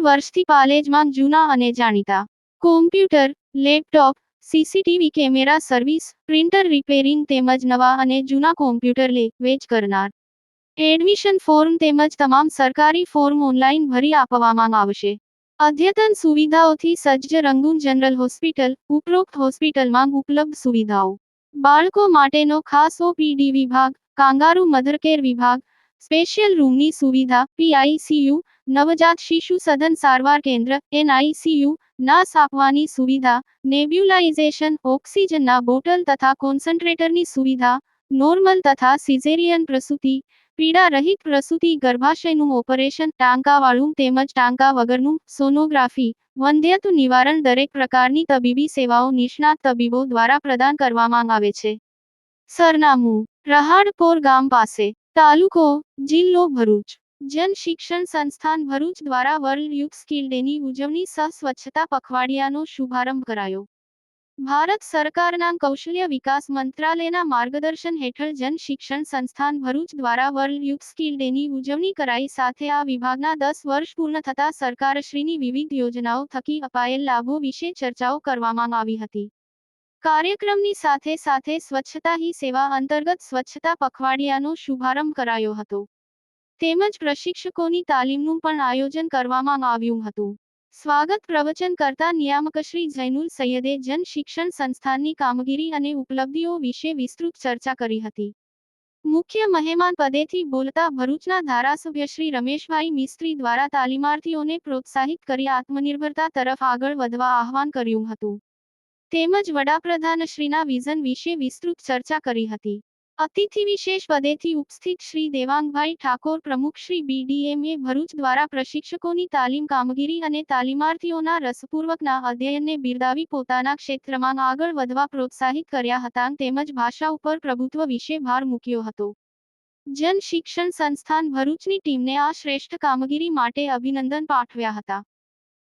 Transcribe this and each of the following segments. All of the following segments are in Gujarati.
વર્ષથી પાલેજમાં જૂના અને જાણીતા. Computer, laptop, CCTV camera service, printer repairing તેમજ નવા અને જૂના કોમ્પ્યુટર લે, વેચ કરનાર. એડમિશન ફોર્મ તેમજ તમામ સરકારી ફોર્મ ઓનલાઈન ભરી આપવામાં આવશે. અદ્યતન સુવિધાઓથી સજ્જ રંગૂન જનરલ હોસ્પિટલ, ઉપરોક્ત હોસ્પિટલમાં ઉપલબ્ધ સુવિધાઓ. બાળકો માટેનો ખાસ ઓપીડી વિભાગ, કાંગારુ મધરકેર વિભાગ સ્પેશિયલ રૂમની સુવિધા, પીઆઈસીયુ, નવજાત શિશુ સદન સારવાર કેન્દ્ર, એનઆઈસીયુ, નાસ આપવાની સુવિધા, નેબ્યુલાઇઝેશન ઓક્સિજનના બોટલ તથા કોન્સન્ટ્રેટરની સુવિધા, નોર્મલ તથા સિઝેરિયન પ્રસૂતિ પીડા રહિત પ્રસૂતિ, ગર્ભાશયનું ઓપરેશન, ટાંકાવાળું તેમજ ટાંકા વગરનું સોનોગ્રાફી વંધ્યત્વ નિવારણ દરેક પ્રકારની તબીબી સેવાઓ નિષ્ણાત તબીબો દ્વારા પ્રદાન કરવામાં આવે છે. સરનામું, રહાડપોર ગામ પાસે. તાલુકો જિલ્લો ભરૂચ. જન શિક્ષણ સંસ્થાન ભરૂચ દ્વારા વર્લ્ડ યુથ સ્કિલ ડેની ઉજવણી સહ સ્વચ્છતા પખવાડિયાનો શુભારંભ કરાયો. ભારત સરકારના કૌશલ્ય વિકાસ મંત્રાલયના માર્ગદર્શન હેઠળ જન શિક્ષણ સંસ્થાન ભરૂચ દ્વારા વર્લ્ડ યુથ સ્કિલ ડેની ઉજવણી કરાઈ. સાથે આ વિભાગના દસ વર્ષ પૂર્ણ થતા સરકારશ્રીની વિવિધ યોજનાઓ થકી અપાયેલ લાભો વિશે ચર્ચાઓ કરવામાં આવી હતી. કાર્યક્રમની સાથે સાથે સ્વચ્છતા હી સેવા અંતર્ગત સ્વચ્છતા પખવાડિયાનો શુભારંભ કરાયો હતો. તેમજ પ્રશિક્ષકોની તાલીમનું પણ આયોજન કરવામાં આવ્યું હતું. સ્વાગત પ્રવચન કરતા નિયામકશ્રી જૈનુલ સૈયદે જન શિક્ષણ સંસ્થાનની કામગીરી અને ઉપલબ્ધિઓ વિશે વિસ્તૃત ચર્ચા કરી હતી. મુખ્ય મહેમાન પદેથી બોલતા ભરૂચના ધારાસભ્ય શ્રી રમેશભાઈ મિસ્ત્રી દ્વારા તાલીમાર્થીઓને પ્રોત્સાહિત કરી આત્મનિર્ભરતા તરફ આગળ વધવા આહવાન કર્યું હતું. તેમજ વડાપ્રધાનશ્રીના વિઝન વિશે વિસ્તૃત ચર્ચા કરી હતી. અતિથિ વિશેષ પદેથી ઉપસ્થિત શ્રી દેવાંગભાઈ ઠાકોર પ્રમુખ શ્રી બીડીએમએ ભરૂચ દ્વારા પ્રશિક્ષકોની તાલીમ કામગીરી અને તાલીમાર્થીઓના રસપૂર્વકના અધ્યયનને બિરદાવી પોતાના ક્ષેત્રમાં આગળ વધવા પ્રોત્સાહિત કર્યા હતા તેમજ ભાષા ઉપર પ્રભુત્વ વિશે ભાર મૂક્યો હતો. જન શિક્ષણ સંસ્થાન ભરૂચની ટીમને આ શ્રેષ્ઠ કામગીરી માટે અભિનંદન પાઠવ્યા હતા.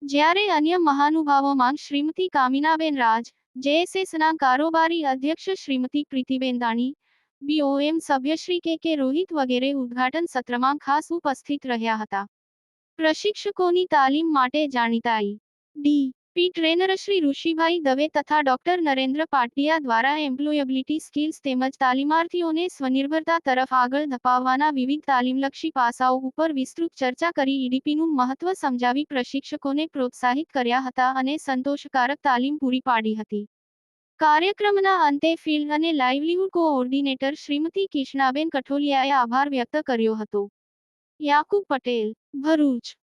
જ્યારે અન્ય મહાનુભાવોમાં શ્રીમતી કામિનાબેન રાજ, જેએસએસના કારોબારી અધ્યક્ષ શ્રીમતી પ્રીતિબેન દાણી, બીઓએમ સભ્ય શ્રી કે કે રોહિત વગેરે ઉદ્ઘાટન સત્રમાં ખાસ ઉપસ્થિત રહ્યા હતા. પ્રશિક્ષકોની તાલીમ માટે જાણીતા D. P trainer Shri Rishibhai Dave તથા ડોક્ટર નરેન્દ્ર પાટિયા દ્વારા એમ્પ્લોયેબિલિટી સ્કિલ્સ તેમજ તાલીમાર્થીઓને સ્વનિર્ભરતા તરફ આગળ ધપાવવાના વિવિધ તાલીમલક્ષી પાસાઓ ઉપર વિસ્તૃત ચર્ચા કરી ઈડીપીનું મહત્વ સમજાવી પ્રશિક્ષકોને પ્રોત્સાહિત કર્યા હતા અને સંતોષકારક તાલીમ પૂરી પાડી હતી. કાર્યક્રમના અંતે ફિલ્ડ અને લાઇવલીહુડ કોઓર્ડિનેટર શ્રીમતી કિષ્ણાબેન કઠોલિયાએ આભાર વ્યક્ત કર્યો હતો. યાકુબ પટેલ, ભરૂચ.